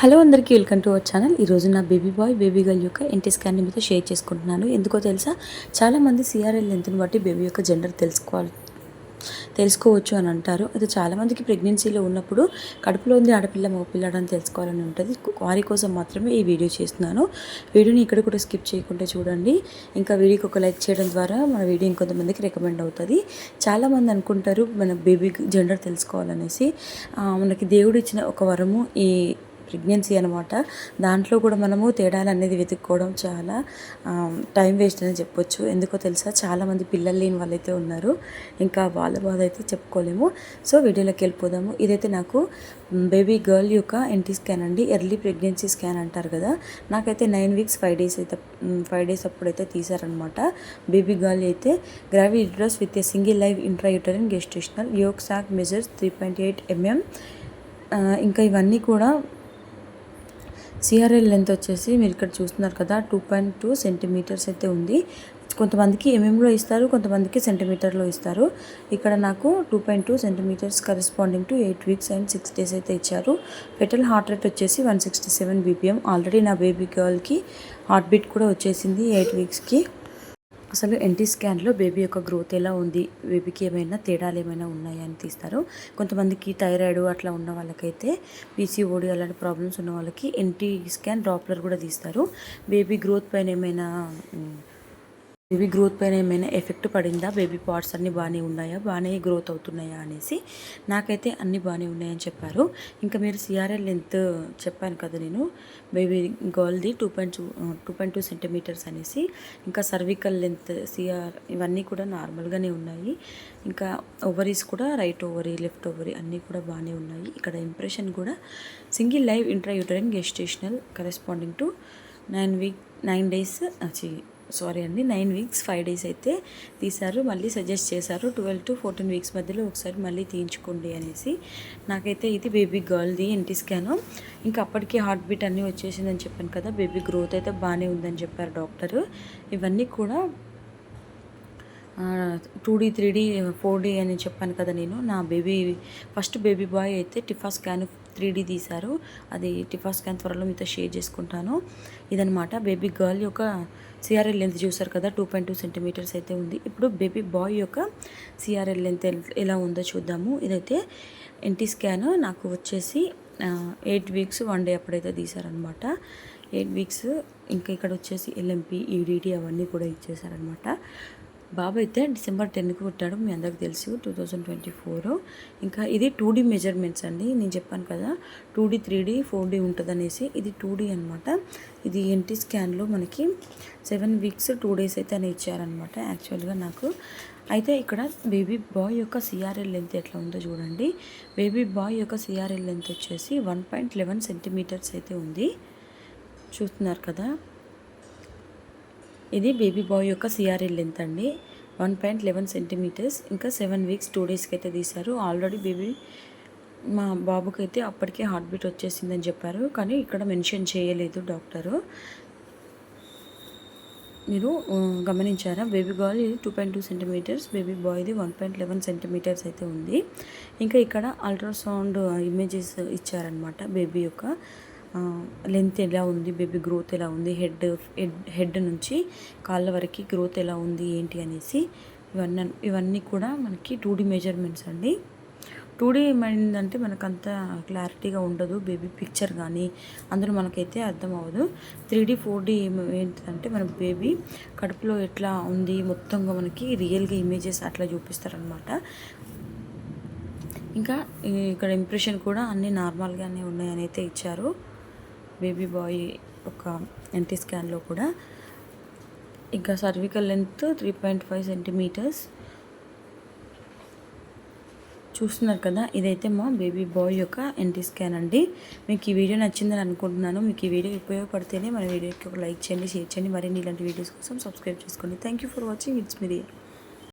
Hello అందరికీ welcome to our channel. ఈరోజు నా బేబీ బాయ్ బేబీ గర్ల్ యొక్క ఎన్టీ స్కాన్ని మీతో షేర్ చేసుకుంటున్నాను. ఎందుకో తెలుసా? చాలామంది సిఆర్ఎల్ లెంత్ని బట్టి బేబీ యొక్క జెండర్ తెలుసుకోవాలి తెలుసుకోవచ్చు అని అంటారు. అది చాలామందికి ప్రెగ్నెన్సీలో ఉన్నప్పుడు కడుపులో ఉంది ఆడపిల్ల మగపిల్లడ అని తెలుసుకోవాలని ఉంటుంది. వారి కోసం మాత్రమే ఈ వీడియో చేస్తున్నాను. వీడియోని ఇక్కడ కూడా స్కిప్ చేయకుండా చూడండి. ఇంకా వీడియోకి ఒక లైక్ చేయడం ద్వారా మన వీడియో ఇంకొంతమందికి రికమెండ్ అవుతుంది. చాలామంది అనుకుంటారు మన బేబీ జెండర్ తెలుసుకోవాలనేసి. మనకి దేవుడు ఇచ్చిన ఒక వరము ఈ ప్రెగ్నెన్సీ అనమాట దాంట్లో కూడా మనము తేడాలు అనేది వెతుక్కోవడం చాలా టైం వేస్ట్ అని చెప్పొచ్చు. ఎందుకో తెలుసా? చాలామంది పిల్లలు లేని వాళ్ళైతే ఉన్నారు. ఇంకా వాళ్ళ బాధ అయితే చెప్పుకోలేము. సో వీడియోలోకి వెళ్ళిపోదాము. ఇదైతే నాకు బేబీ గర్ల్ యొక్క ఎన్టీ స్కాన్ అండి. ఎర్లీ ప్రెగ్నెన్సీ స్కాన్ అంటారు కదా. నాకైతే నైన్ వీక్స్ ఫైవ్ డేస్ అయితే ఫైవ్ డేస్ అప్పుడైతే తీసారనమాట బేబీ గర్ల్ అయితే gravid uterus with a single live intrauterine gestational yolk sac measures three point eight mm. ఇంకా ఇవన్నీ కూడా సిఆర్ఎల్ లెంత్ వచ్చేసి మీరు ఇక్కడ చూస్తున్నారు కదా టూ పాయింట్ టూ సెంటీమీటర్స్ అయితే ఉంది. కొంతమందికి ఎంఎంలో ఇస్తారు కొంతమందికి సెంటీమీటర్లో ఇస్తారు. ఇక్కడ నాకు two point two centimetres corresponding to eight weeks and six days అయితే ఇచ్చారు. ఫెటల్ హార్ట్ రేట్ వచ్చేసి one sixty seven BPM already నా బేబీ గర్ల్కి హార్ట్ బీట్ కూడా వచ్చేసింది ఎయిట్ వీక్స్కి అసలు ఎన్టీ స్కాన్లో బేబీ యొక్క గ్రోత్ ఎలా ఉంది? బేబీకి ఏమైనా తేడాలు ఏమైనా ఉన్నాయా అని తీస్తారు. కొంతమందికి థైరాయిడ్ అట్లా ఉన్న వాళ్ళకైతే పీసీఓడి అలాంటి ప్రాబ్లమ్స్ ఉన్న వాళ్ళకి ఎన్టీ స్కాన్ డాప్లర్ కూడా తీస్తారు. బేబీ గ్రోత్ పైన ఏమైనా బేబీ గ్రోత్ పైన ఏమైనా ఎఫెక్ట్ పడిందా? బేబీ పార్ట్స్ అన్నీ బాగానే ఉన్నాయా? బాగానే గ్రోత్ అవుతున్నాయా అనేసి నాకైతే అన్నీ బాగానే ఉన్నాయని చెప్పారు. ఇంకా మీరు సిఆర్ఎల్ లెంత్ చెప్పాను కదా నేను. Baby గర్ల్ది two point two two point two centimetres అనేసి ఇంకా సర్వికల్ లెంత్ సిఆర్ ఇవన్నీ కూడా నార్మల్గానే ఉన్నాయి. ఇంకా ఓవరీస్ కూడా రైట్ ఓవరీ లెఫ్ట్ ఓవరీ అన్నీ కూడా బాగానే ఉన్నాయి. ఇక్కడ ఇంప్రెషన్ కూడా single live intrauterine gestational corresponding to nine week nine days sorry అండి నైన్ వీక్స్ ఫైవ్ డేస్ అయితే తీశారు. మళ్ళీ సజెస్ట్ చేశారు ట్వెల్వ్ టు ఫోర్టీన్ వీక్స్ మధ్యలో ఒకసారి మళ్ళీ తీయించుకోండి అనేసి. నాకైతే ఇది బేబీ గర్ల్ది ఎన్టీ స్కాను. ఇంకా అప్పటికి హార్ట్ బీట్ అన్నీ వచ్చేసిందని చెప్పాను కదా బేబీ గ్రోత్ అయితే బాగానే ఉందని చెప్పారు డాక్టర్. ఇవన్నీ కూడా two D three D four D అని చెప్పాను కదా నేను. నా బేబీ ఫస్ట్ బేబీ బాయ్ అయితే టిఫా స్కాన్ త్రీ డీ తీశారు. అది టిఫా స్కాన్ త్వరలో మీతో షేర్ చేసుకుంటాను. ఇదనమాట బేబీ గర్ల్ యొక్క సిఆర్ఎల్ లెంత్ చూసారు కదా టూ పాయింట్ టూ సెంటీమీటర్స్ అయితే ఉంది. ఇప్పుడు బేబీ బాయ్ యొక్క సిఆర్ఎల్ లెంత్ ఎలా ఉందో చూద్దాము. ఇదైతే ఎన్టీ స్కాన్ నాకు వచ్చేసి ఎయిట్ వీక్స్ వన్ డే అప్పుడైతే తీశారనమాట. ఎయిట్ వీక్స్ ఇంకా ఇక్కడ వచ్చేసి ఎల్ఎంపి ఈడిటి అవన్నీ కూడా ఇచ్చేసారనమాట బాబు అయితే డిసెంబర్ టెన్కి పుట్టాడు మీ అందరికి తెలుసు టూ థౌజండ్ ట్వంటీ ఫోర్. ఇంకా ఇది టూ డీ మెజర్మెంట్స్ అండి నేను చెప్పాను కదా two D three D four D ఉంటుంది అనేసి ఇది టూ డీ అనమాట ఇది ఎన్టీ స్కాన్లో మనకి సెవెన్ వీక్స్ టూ డేస్ అయితే అని ఇచ్చారనమాట యాక్చువల్గా నాకు. అయితే ఇక్కడ బేబీ బాయ్ యొక్క సిఆర్ఎల్ లెంత్ ఎట్లా ఉందో చూడండి. బేబీ బాయ్ యొక్క సిఆర్ఎల్ లెంత్ వచ్చేసి వన్ పాయింట్ లెవెన్ సెంటీమీటర్స్ అయితే ఉంది. చూస్తున్నారు కదా ఇది బేబీ బాయ్ యొక్క సిఆర్ఎల్ లెంత్ అండి. వన్ పాయింట్ లెవెన్ సెంటీమీటర్స్ ఇంకా సెవెన్ వీక్స్ టూ డేస్కి అయితే తీశారు. ఆల్రెడీ బేబీ మా బాబుకి అయితే అప్పటికే హార్ట్ బీట్ వచ్చేసిందని చెప్పారు. కానీ ఇక్కడ మెన్షన్ చేయలేదు డాక్టరు. మీరు గమనించారా? బేబీ గర్ల్ ఇది two point two centimetres baby బాయ్ది one point eleven centimetres అయితే ఉంది. ఇంకా ఇక్కడ అల్ట్రాసౌండ్ ఇమేజెస్ ఇచ్చారనమాట బేబీ యొక్క. లెంత్ ఎలా ఉంది బేబీ గ్రోత్ ఎలా ఉంది హెడ్ హెడ్ హెడ్ నుంచి కాళ్ళ వరకు గ్రోత్ ఎలా ఉంది ఏంటి అనేసి ఇవన్నీ ఇవన్నీ కూడా మనకి టూ డీ మెజర్మెంట్స్ అండి. టూ డీ ఏమైందంటే మనకు అంత క్లారిటీగా ఉండదు బేబీ పిక్చర్ కానీ అందులో మనకైతే అర్థం అవ్వదు. త్రీ డీ ఫోర్ డీ ఏంటంటే మన బేబీ కడుపులో ఎట్లా ఉంది మొత్తంగా మనకి రియల్గా ఇమేజెస్ అట్లా చూపిస్తారనమాట ఇంకా ఇక్కడ ఇంప్రెషన్ కూడా అన్నీ నార్మల్గానే ఉన్నాయని అయితే ఇచ్చారు. బేబీ బాయ్ ఒక ఎన్టీ స్కాన్లో కూడా. ఇంకా cervical length three point five centimetres. చూస్తున్నారు కదా ఇదైతే మా బేబీ బాయ్ యొక్క ఎన్టీ స్కాన్ అండి. మీకు ఈ వీడియో నచ్చిందని అనుకుంటున్నాను. మీకు ఈ వీడియో ఉపయోగపడితేనే మన వీడియోకి ఒక లైక్ చేయండి షేర్ చేయండి. మరిన్ని ఇలాంటి వీడియోస్ కోసం సబ్స్క్రైబ్ చేసుకోండి. Thank you for watching it's మీరియా